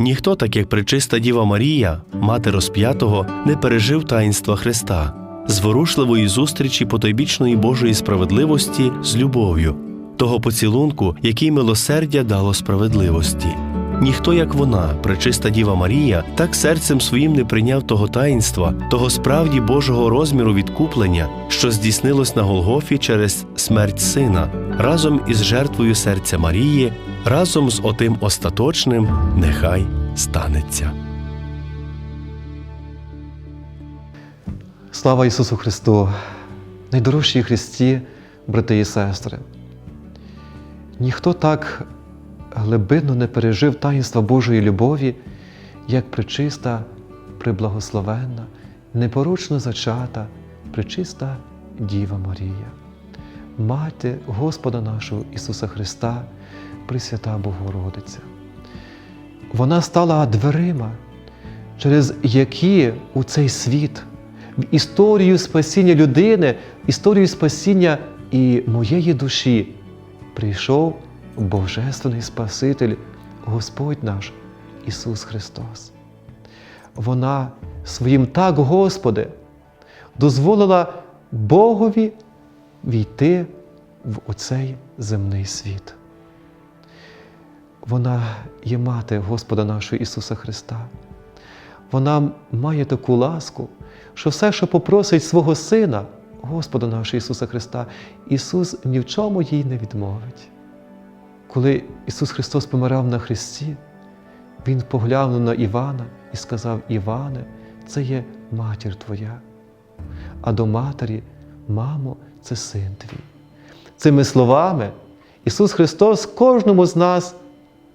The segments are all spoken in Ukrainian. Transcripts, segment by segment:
Ніхто, так як пречиста Діва Марія, мати розп'ятого, не пережив таїнства Христа, зворушливої зустрічі потойбічної Божої справедливості з любов'ю, того поцілунку, який милосердя дало справедливості. Ніхто, як вона, пречиста Діва Марія, так серцем своїм не прийняв того таїнства, того справді Божого розміру відкуплення, що здійснилось на Голгофі через смерть сина, разом із жертвою серця Марії, разом з отим остаточним нехай станеться. Слава Ісусу Христу! Найдорожчі Христі, брати і сестри! Ніхто так глибинно не пережив таїнства Божої любові, як пречиста, приблагословенна, непорочно зачата, пречиста Діва Марія, Мати Господа нашого Ісуса Христа, Пресвята Богородиця. Вона стала дверима, через які у цей світ, в історію спасіння людини, в історію спасіння і моєї душі прийшов Божественний Спаситель, Господь наш Ісус Христос. Вона своїм так, Господи, дозволила Богові війти в оцей земний світ. Вона є мати Господа нашого Ісуса Христа. Вона має таку ласку, що все, що попросить свого Сина, Господа нашого Ісуса Христа, Ісус ні в чому їй не відмовить. Коли Ісус Христос помирав на Христі, Він поглянув на Івана і сказав: Іване, це є матір Твоя. А до матері, мамо, це син твій. Цими словами Ісус Христос кожному з нас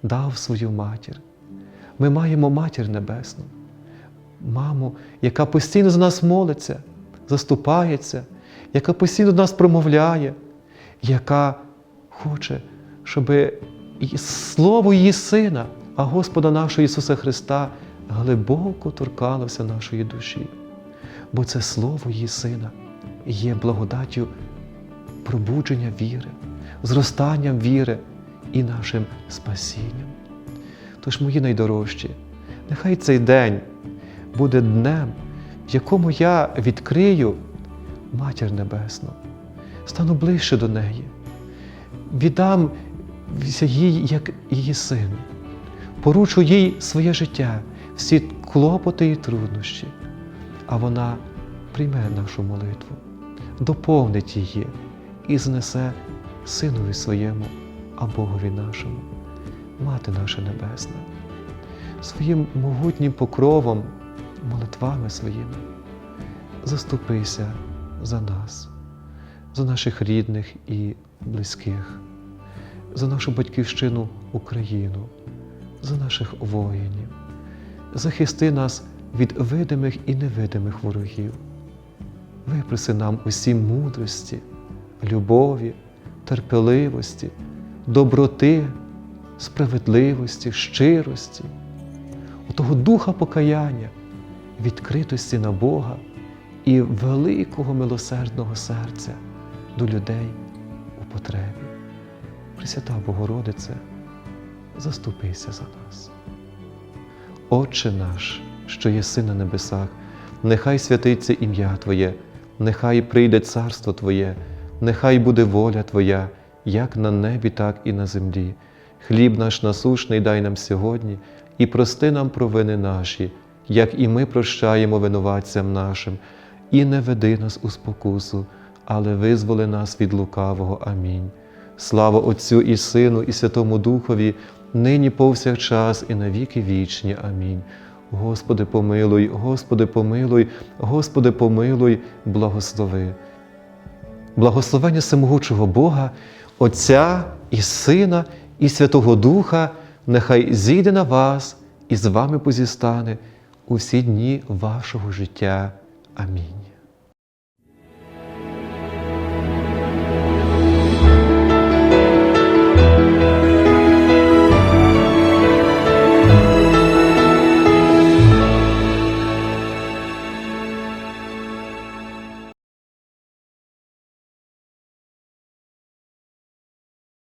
дав свою матір. Ми маємо матір небесну, маму, яка постійно за нас молиться, заступається, яка постійно до нас промовляє, яка хоче, щоб слово її Сина, а Господа нашого Ісуса Христа глибоко торкалося нашої душі. Бо це Слово її Сина є благодаттю пробудження віри, зростанням віри і нашим спасінням. Тож, мої найдорожчі, нехай цей день буде днем, в якому я відкрию Матір Небесну, стану ближче до неї, віддам їй як її син, поручу їй своє життя, всі клопоти і труднощі, а вона прийме нашу молитву, доповнить її і знесе Синові своєму, а Богові нашому, Мати наша Небесна, своїм могутнім покровом, молитвами своїми. Заступися за нас, за наших рідних і близьких, за нашу батьківщину Україну, за наших воїнів, захисти нас від видимих і невидимих ворогів. Випроси нам усі мудрості, любові, терпеливості, доброти, справедливості, щирості, того духа покаяння, відкритості на Бога і великого милосердного серця до людей у потребі. Пресвята Богородице, заступися за нас. Отче наш, що єси на небесах, нехай святиться ім'я Твоє, нехай прийде царство Твоє, нехай буде воля Твоя, як на небі, так і на землі. Хліб наш насушний дай нам сьогодні і прости нам провини наші, як і ми прощаємо винуватцям нашим, і не веди нас у спокусу, але визволи нас від лукавого. Амінь. Слава Отцю і Сину, і Святому Духові, нині повсякчас, і на віки вічні. Амінь. Господи, помилуй, Господи, помилуй, Господи, помилуй, благослови. Благословення всемогучого Бога, Отця і Сина, і Святого Духа, нехай зійде на вас і з вами позістане у всі дні вашого життя. Амінь.